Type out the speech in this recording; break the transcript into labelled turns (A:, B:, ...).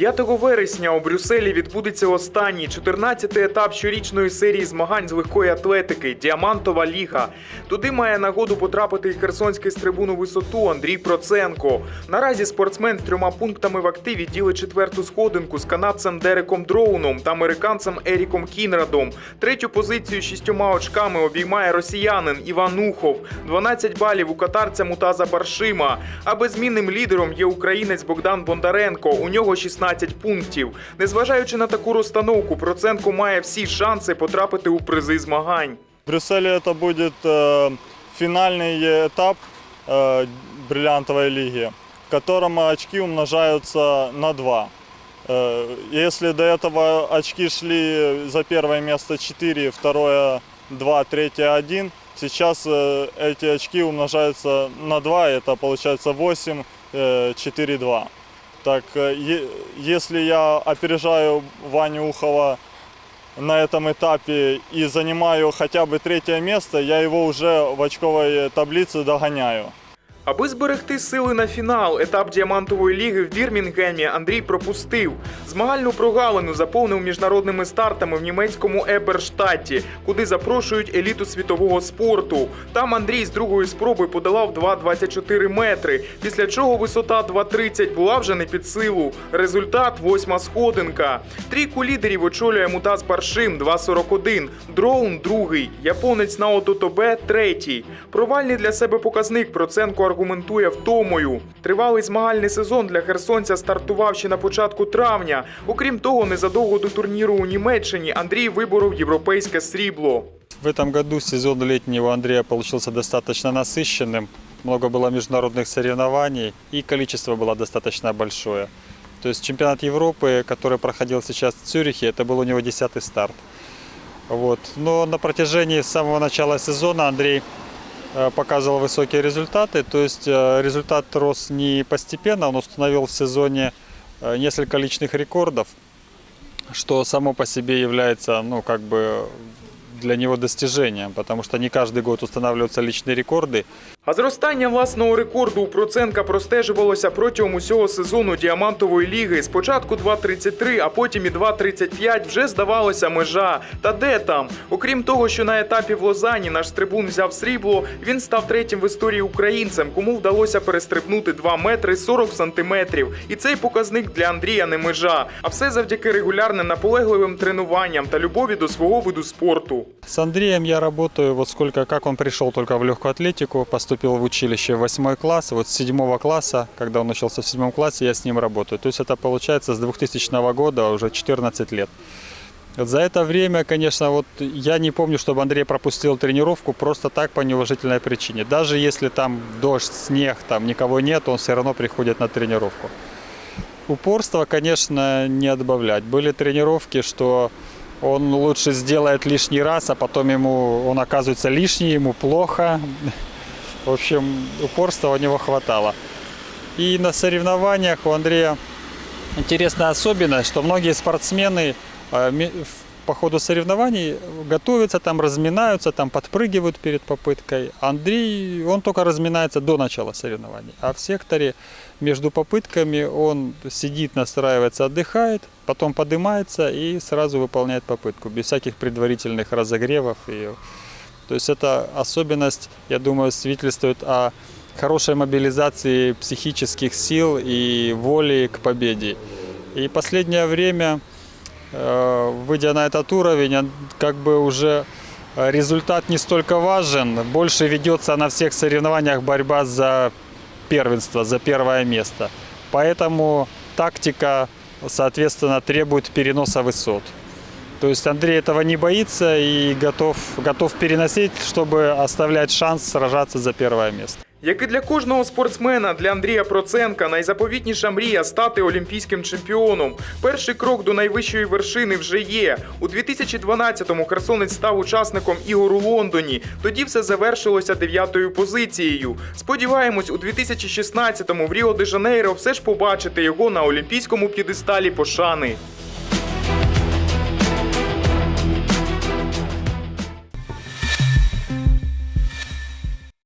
A: 5 вересня у Брюсселі відбудеться останній 14-й етап щорічної серії змагань з легкої атлетики Діамантова ліга. Туди має нагоду потрапити і херсонський стрибун висоту Андрій Проценко. Наразі спортсмен з трьома пунктами в активі ділить четверту сходинку з канадцем Дереком Дроуном та американцем Еріком Кінрадом. Третю позицію шістьома очками обіймає росіянин Іван Ухов. 12 балів у катарця Мутаза Баршима. А безмінним лідером є українець Богдан Бондаренко. У нього 16 пунктів. Незважаючи на таку розстановку, Проценко має всі шанси потрапити у призи змагань.
B: В Брюсселе это будет э, финальный этап э, бриллиантовой лиги, в котором очки умножаются на 2. Э, если до этого очки шли за первое место 4, второе 2, третье 1, сейчас э, эти очки умножаются на 2, это получается 8, э, 4, 2. Так, э, е- если я опережаю Ваню Ухова на этом этапе и занимаю хотя бы третье место, я его уже в очковой таблице догоняю.
A: Аби зберегти сили на фінал, етап діамантової ліги в Бірмінгемі Андрій пропустив. Змагальну прогалину заповнив міжнародними стартами в німецькому Еберштадті, куди запрошують еліту світового спорту. Там Андрій з другої спроби подолав 2,24 метри, після чого висота 2,30 була вже не під силу. Результат восьма сходинка. Трійку лідерів очолює Мутаз Баршим 2,41, Дроун другий, японець Наото Тобе третій. Провальний для себе показник Проценко аргументує втомою. Тривалий змагальний сезон для херсонця стартував ще на початку травня. Окрім того, незадовго до турніру у Німеччині Андрій виборов європейське срібло.
C: В этом году сезон летний у Андрея получился достаточно насыщенным. Много было международных соревнований и количество было достаточно большое. То есть чемпионат Европы, который проходил сейчас в Цюрихе, это был у него десятый старт. Вот. Но на протяжении самого начала сезона Андрей э, показывал высокие результаты. То есть э, результат рос не постепенно, он установил в сезоне э, несколько личных рекордов, что само по себе является, ну, как бы для него достижением, потому что не каждый год устанавливаются личные рекорды.
A: А зростання власного рекорду у Проценка простежувалося протягом усього сезону діамантової ліги. Спочатку 2.33, а потім і 2.35 вже здавалося межа. Та де там? Окрім того, що на етапі в Лозані наш трибун взяв срібло, він став третім в історії українцем, кому вдалося перестрибнути 2 метри 40 сантиметрів. І цей показник для Андрія не межа. А все завдяки регулярним наполегливим тренуванням та любові до свого виду спорту.
C: С Андреем я работаю, вот сколько, как он пришел только в легкую атлетику, поступил в училище в восьмой класс, вот с седьмого класса, когда он учился в седьмом классе, я с ним работаю. То есть это получается с 2000 года уже 14 лет. За это время, конечно, вот я не помню, чтобы Андрей пропустил тренировку просто так по неуважительной причине. Даже если там дождь, снег, там никого нет, он все равно приходит на тренировку. Упорство, конечно, не отбавлять. Были тренировки, что он лучше сделает лишний раз, а потом ему он оказывается лишний, ему плохо. В общем, упорства у него хватало. И на соревнованиях у Андрея интересная особенность, что многие спортсмены э, по ходу соревнований готовятся, там разминаются, там подпрыгивают перед попыткой. Андрей, он только разминается до начала соревнований. А в секторе между попытками он сидит, настраивается, отдыхает, потом поднимается и сразу выполняет попытку, без всяких предварительных разогревов. И, то есть это особенность, я думаю, свидетельствует о хорошей мобилизации психических сил и воли к победе. И последнее время, э, выйдя на этот уровень, как бы уже э, результат не столько важен, больше ведется на всех соревнованиях борьба за первенство, за первое место. Поэтому тактика, соответственно, требует переноса высот. То есть Андрей этого не боится и готов, готов переносить, чтобы оставлять шанс сражаться за первое место.
A: Як і для кожного спортсмена, для Андрія Проценка найзаповітніша мрія стати олімпійським чемпіоном. Перший крок до найвищої вершини вже є. У 2012-му Херсонець став учасником ігор у Лондоні. Тоді все завершилося дев'ятою позицією. Сподіваємось, у 2016-му в Ріо де Жанейро все ж побачити його на олімпійському п'єдесталі пошани.